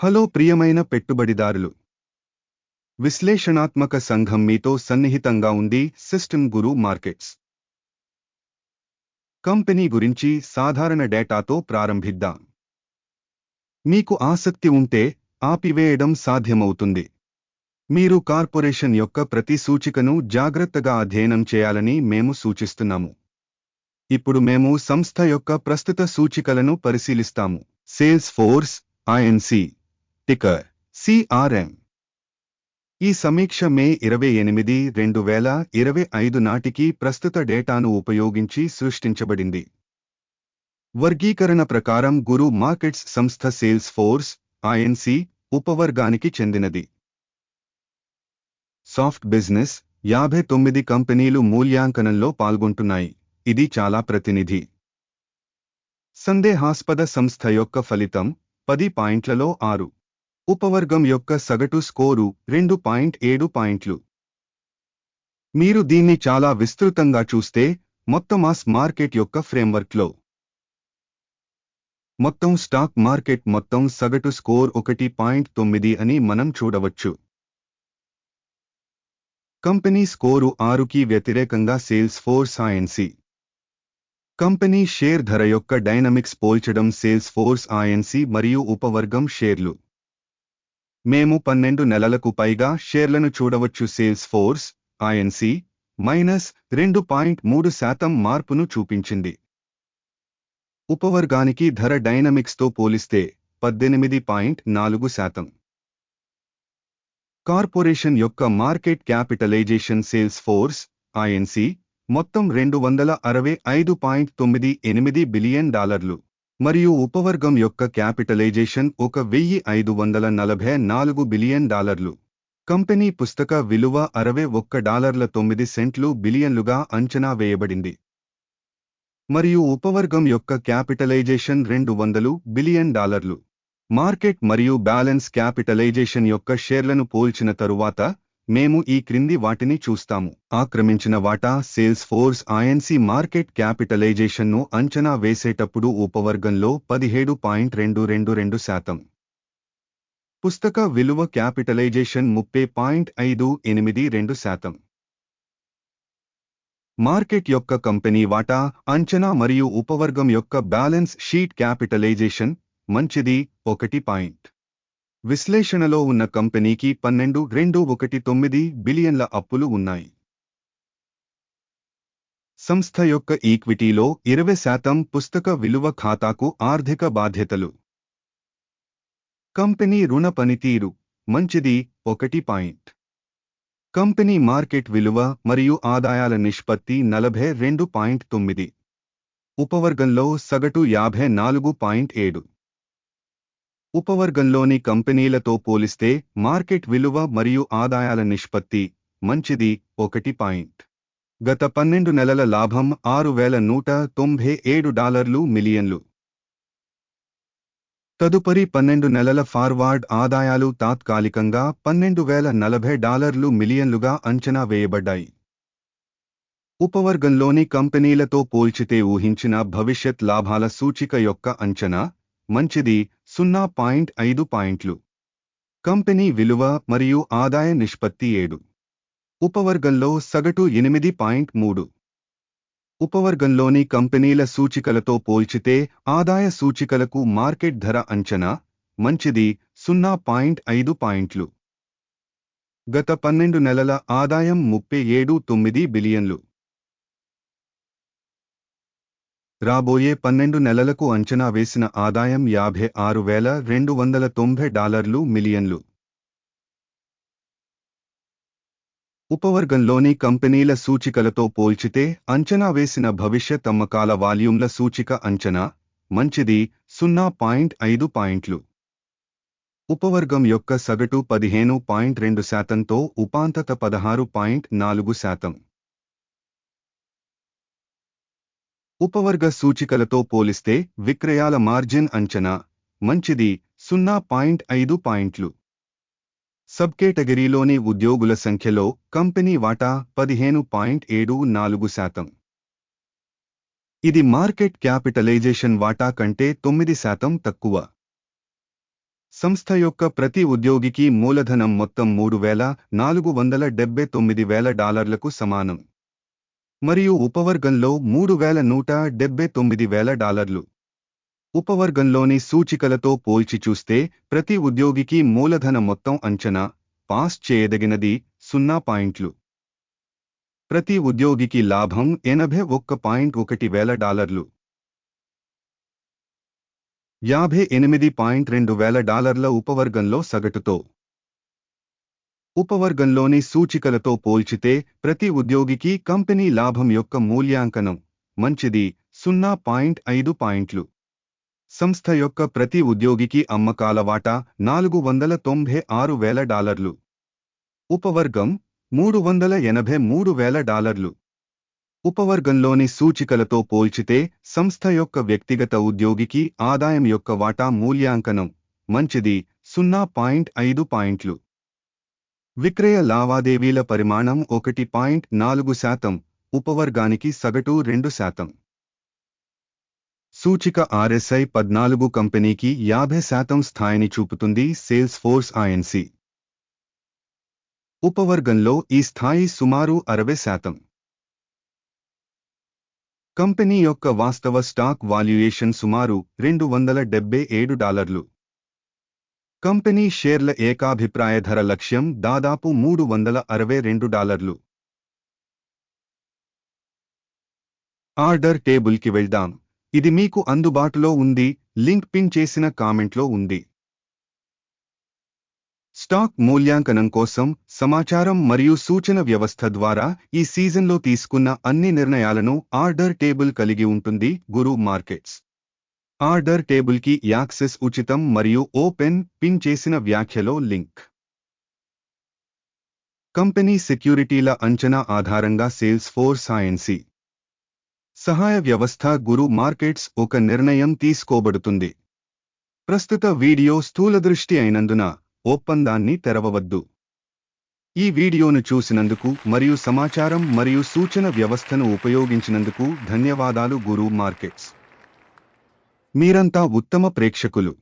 Hello ప్రియమైన పెట్టుబడిదారులు. విశ్లేషణాత్మక సంఘం మీతో సన్నిహితంగా ఉంది సిస్టమ్ గురు మార్కెట్స్. కంపెనీ గురించి సాధారణ డేటాతో ప్రారంభిద్దాం. మీకు ఆసక్తి ఉంటే ఆపివేయడం సాధ్యమవుతుంది. మీరు కార్పొరేషన్ యొక్క ప్రతి సూచికను జాగ్రత్తగా అధ్యయనం చేయాలని మేము సూచిస్తున్నాము. ఇప్పుడు మేము సంస్థ యొక్క ప్రస్తుత సూచికలను పరిశీలిస్తాము. Salesforce INC ticker CRM. ఈ సమీక్ష మే ఇరవై ఎనిమిది రెండు వేల ఇరవై ఐదు నాటికి ప్రస్తుత డేటాను ఉపయోగించి సృష్టించబడింది. వర్గీకరణ ప్రకారం గురు మార్కెట్స్ సంస్థ సేల్స్ ఫోర్స్ ఐఎన్సి ఉపవర్గానికి చెందినది. సాఫ్ట్ బిజినెస్ యాభై తొమ్మిది కంపెనీలు మూల్యాంకనంలో పాల్గొంటున్నాయి. ఇది చాలా ప్రతినిధి. సందేహాస్పద సంస్థ యొక్క ఫలితం పది పాయింట్లలో ఆరు. ఉపవర్గం యొక్క సగటు స్కోరు రెండు పాయింట్ ఏడు పాయింట్లు. మీరు దీన్ని చాలా విస్తృతంగా చూస్తే మొత్తం మాస్ మార్కెట్ యొక్క ఫ్రేమ్వర్క్లో. మొత్తం స్టాక్ మార్కెట్ మొత్తం సగటు స్కోర్ ఒకటి పాయింట్ తొమ్మిది అని మనం చూడవచ్చు. కంపెనీ స్కోరు ఆరుకి వ్యతిరేకంగా Salesforce INC company share ధర యొక్క డైనమిక్స్ పోల్చడం సేల్స్ ఫోర్స్ ఐఎన్సి మరియు ఉపవర్గం షేర్లు. మేము పన్నెండు నెలలకు పైగా షేర్లను చూడవచ్చు. సేల్స్ ఫోర్స్ ఐఎన్సి మైనస్ రెండు పాయింట్ మూడు శాతం మార్పును చూపించింది. ఉపవర్గానికి ధర డైనమిక్స్తో పోలిస్తే పద్దెనిమిది పాయింట్ నాలుగు శాతం. కార్పొరేషన్ యొక్క market capitalisation Salesforce INC మొత్తం రెండు వందల అరవై ఐదు పాయింట్ తొమ్మిది ఎనిమిది బిలియన్ డాలర్లు. మరియు ఉపవర్గం యొక్క క్యాపిటలైజేషన్ ఒక వెయ్యి ఐదు వందల నలభై నాలుగు బిలియన్ డాలర్లు. కంపెనీ పుస్తక విలువ అరవై ఒక్క డాలర్ల తొమ్మిది సెంట్లు బిలియన్లుగా అంచనా వేయబడింది. మరియు ఉపవర్గం యొక్క క్యాపిటలైజేషన్ రెండు వందలు బిలియన్ డాలర్లు. మార్కెట్ మరియు బ్యాలెన్స్ క్యాపిటలైజేషన్ యొక్క షేర్లను పోల్చిన తరువాత మేము ఈ క్రింది వాటిని చూస్తాము. ఆక్రమించిన వాటా సేల్స్ ఫోర్స్ ఐఎన్సి మార్కెట్ క్యాపిటలైజేషన్ను అంచనా వేసేటప్పుడు ఉపవర్గంలో పదిహేడు పాయింట్ రెండు రెండు రెండు శాతం. పుస్తక విలువ క్యాపిటలైజేషన్ ముప్పై పాయింట్ ఐదు ఎనిమిది రెండు శాతం. మార్కెట్ యొక్క కంపెనీ వాటా అంచనా మరియు ఉపవర్గం యొక్క బ్యాలెన్స్ షీట్ క్యాపిటలైజేషన్ మంచిది ఒకటి పాయింట్. విశ్లేషణలో ఉన్న కంపెనీకి పన్నెండు రెండు ఒకటి తొమ్మిది బిలియన్ల అప్పులు ఉన్నాయి. సంస్థ యొక్క ఈక్విటీలో ఇరవై శాతం పుస్తక విలువ ఖాతాకు ఆర్థిక బాధ్యతలు. కంపెనీ రుణ పనితీరు మంచిది ఒకటి పాయింట్. కంపెనీ మార్కెట్ విలువ మరియు ఆదాయాల నిష్పత్తి నలభై రెండు పాయింట్ తొమ్మిది. ఉపవర్గంలో సగటు యాభై నాలుగు పాయింట్ ఏడు. ఉపవర్గంలోని కంపెనీలతో పోలిస్తే మార్కెట్ విలువ మరియు ఆదాయాల నిష్పత్తి మంచిది ఒకటి పాయింట్. గత పన్నెండు నెలల లాభం ఆరు వేల నూట తొంభై ఏడు డాలర్లు మిలియన్లు. తదుపరి పన్నెండు నెలల ఫార్వార్డ్ ఆదాయాలు తాత్కాలికంగా పన్నెండు వేల నలభై డాలర్లు మిలియన్లుగా అంచనా వేయబడ్డాయి. ఉపవర్గంలోని కంపెనీలతో పోల్చితే ఊహించిన భవిష్యత్ లాభాల సూచిక యొక్క అంచనా మంచిది సున్నా పాయింట్ ఐదు పాయింట్లు. కంపెనీ విలువ మరియు ఆదాయ నిష్పత్తి ఏడు. ఉపవర్గంలో సగటు ఎనిమిది పాయింట్ మూడు. ఉపవర్గంలోని కంపెనీల సూచికలతో పోల్చితే ఆదాయ సూచికలకు మార్కెట్ ధర అంచనా మంచిది సున్నా పాయింట్ ఐదు పాయింట్లు. గత పన్నెండు నెలల ఆదాయం ముప్పై ఏడు తొమ్మిది బిలియన్లు. రాబోయే పన్నెండు నెలలకు అంచనా వేసిన ఆదాయం యాభై ఆరు వేల రెండు వందల తొంభై డాలర్లు మిలియన్లు. ఉపవర్గంలోని కంపెనీల సూచికలతో పోల్చితే అంచనా వేసిన భవిష్యత్ అమ్మకాల వాల్యూమ్ల సూచిక అంచనా మంచిది సున్నా పాయింట్ ఐదు పాయింట్లు. ఉపవర్గం యొక్క సగటు పదిహేను పాయింట్ రెండు శాతంతో ఉపాంతత పదహారు పాయింట్ నాలుగు శాతం. ఉపవర్గ సూచికలతో పోలిస్తే విక్రయాల మార్జిన్ అంచనా మంచిది సున్నా పాయింట్ ఐదు పాయింట్లు. సబ్ కేటగిరీలోని ఉద్యోగుల సంఖ్యలో కంపెనీ వాటా పదిహేను పాయింట్ ఏడు నాలుగు శాతం. ఇది మార్కెట్ క్యాపిటలైజేషన్ వాటా కంటే తొమ్మిది శాతం తక్కువ. సంస్థ యొక్క ప్రతి ఉద్యోగికి మూలధనం మొత్తం మూడు వేల నాలుగు వందల డెబ్బై తొమ్మిది వేల డాలర్లకు సమానం. మరియు ఉపవర్గంలో మూడు వేల నూట డెబ్బై తొమ్మిది వేల డాలర్లు. ఉపవర్గంలోని సూచికలతో పోల్చి చూస్తే ప్రతి ఉద్యోగికి మూలధన మొత్తం అంచనా పాస్ చేయదగినది సున్నా పాయింట్లు. ప్రతి ఉద్యోగికి లాభం ఎనభై ఒక్క పాయింట్ ఒకటి వేల డాలర్లు. యాభై ఎనిమిది పాయింట్ రెండు వేల డాలర్ల ఉపవర్గంలో సగటుతో ఉపవర్గంలోని సూచికలతో పోల్చితే ప్రతి ఉద్యోగికి కంపెనీ లాభం యొక్క మూల్యాంకనం మంచిది సున్నా పాయింట్ ఐదు పాయింట్లు. సంస్థ యొక్క ప్రతి ఉద్యోగికి అమ్మకాల వాటా నాలుగు వందల తొంభై ఆరు వేల డాలర్లు. ఉపవర్గం మూడు వందల ఎనభై మూడు వేల డాలర్లు. ఉపవర్గంలోని సూచికలతో పోల్చితే సంస్థ యొక్క వ్యక్తిగత ఉద్యోగికి ఆదాయం యొక్క వాటా మూల్యాంకనం మంచిది సున్నా పాయింట్ ఐదు పాయింట్లు. విక్రయ లావాదేవీల పరిమాణం ఒకటి పాయింట్ నాలుగు శాతం ఉపవర్గానికి సగటు రెండు శాతం. సూచిక ఆర్ఎస్ఐ పద్నాలుగు కంపెనీకి యాభై శాతం స్థాయిని చూపుతుంది సేల్స్ ఫోర్స్ ఐఎన్సి ఉపవర్గంలో ఈ స్థాయి సుమారు అరవై శాతం. కంపెనీ యొక్క వాస్తవ స్టాక్ వాల్యుయేషన్ సుమారు రెండు వందల డెబ్బై ఏడు డాలర్లు. కంపెనీ షేర్ల ఏకాభిప్రాయ ధర లక్ష్యం దాదాపు మూడు వందల అరవై రెండు డాలర్లు. ఆర్డర్ టేబుల్కి వెళ్దాం. ఇది మీకు అందుబాటులో ఉంది. లింక్ పిన్ చేసిన కామెంట్లో ఉంది. స్టాక్ మూల్యాంకనం కోసం సమాచారం మరియు సూచన వ్యవస్థ ద్వారా ఈ సీజన్లో తీసుకున్న అన్ని నిర్ణయాలను ఆర్డర్ టేబుల్ కలిగి ఉంటుంది గురు మార్కెట్స్. ఆర్డర్ టేబుల్కి యాక్సెస్ ఉచితం మరియు ఓపెన్ పిన్ చేసిన వ్యాఖ్యలో లింక్. కంపెనీ సెక్యూరిటీల అంచనా ఆధారంగా సేల్స్ ఫోర్స్ ఐఎన్సి సహాయ వ్యవస్థ గురు మార్కెట్స్ ఒక నిర్ణయం తీసుకోబడుతుంది. ప్రస్తుత వీడియో స్థూలదృష్టి అయినందున ఒప్పందాన్ని తెరవవద్దు. ఈ వీడియోను చూసినందుకు మరియు సమాచారం మరియు సూచన వ్యవస్థను ఉపయోగించినందుకు ధన్యవాదాలు గురు మార్కెట్స్. మీరంతా ఉత్తమ ప్రేక్షకులు.